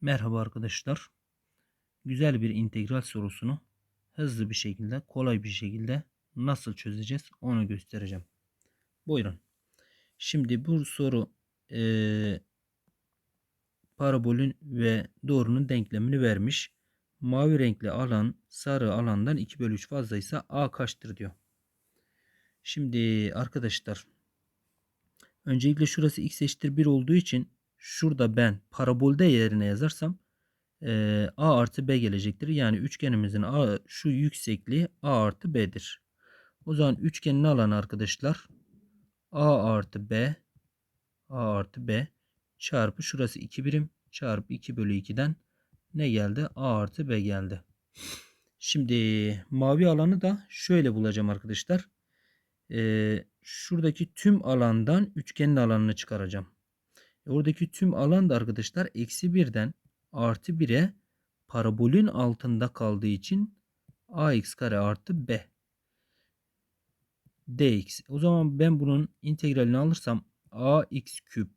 Merhaba arkadaşlar. Güzel bir integral sorusunu hızlı bir şekilde, kolay bir şekilde nasıl çözeceğiz onu göstereceğim. Buyurun. Şimdi bu soru eee parabolün ve doğrunun denklemini vermiş. Mavi renkli alan sarı alandan 2 bölü 3 fazlaysa a kaçtır diyor. Şimdi arkadaşlar öncelikle şurası x eşittir 1 olduğu için şurada ben parabolde yerine yazarsam e, a artı b gelecektir. Yani üçgenimizin a, şu yüksekliği a artı b'dir. O zaman üçgenin alanı arkadaşlar a artı b a artı b çarpı şurası 2 birim çarpı 2 bölü 2'den ne geldi? a artı b geldi. Şimdi mavi alanı da şöyle bulacağım arkadaşlar. Ee, şuradaki tüm alandan üçgenin alanını çıkaracağım. E, oradaki tüm alan da arkadaşlar eksi birden artı 1'e parabolün altında kaldığı için ax kare artı b dx. O zaman ben bunun integralini alırsam ax küp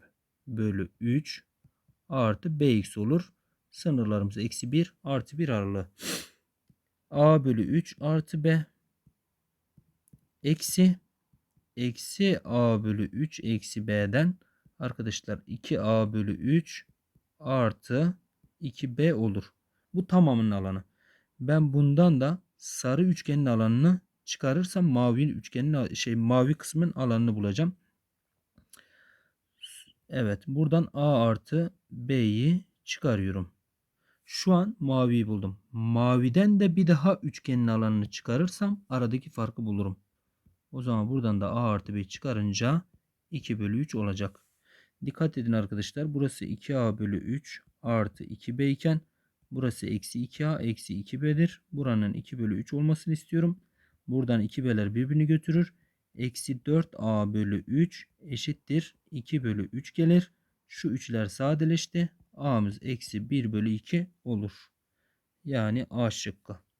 bölü 3 artı bx olur. Sınırlarımız eksi 1 artı 1 aralığı. a bölü 3 artı b eksi eksi a bölü 3 eksi b'den arkadaşlar 2a bölü 3 artı 2b olur. Bu tamamının alanı. Ben bundan da sarı üçgenin alanını çıkarırsam mavi üçgenin şey mavi kısmın alanını bulacağım. Evet buradan a artı b'yi çıkarıyorum. Şu an maviyi buldum. Maviden de bir daha üçgenin alanını çıkarırsam aradaki farkı bulurum. O zaman buradan da a artı b çıkarınca 2 bölü 3 olacak. Dikkat edin arkadaşlar. Burası 2a bölü 3 artı 2b iken burası eksi 2a eksi 2b'dir. Buranın 2 bölü 3 olmasını istiyorum. Buradan 2b'ler birbirini götürür. Eksi 4a bölü 3 eşittir. 2 bölü 3 gelir. Şu üçler sadeleşti. a'mız eksi 1 bölü 2 olur. Yani a şıkkı.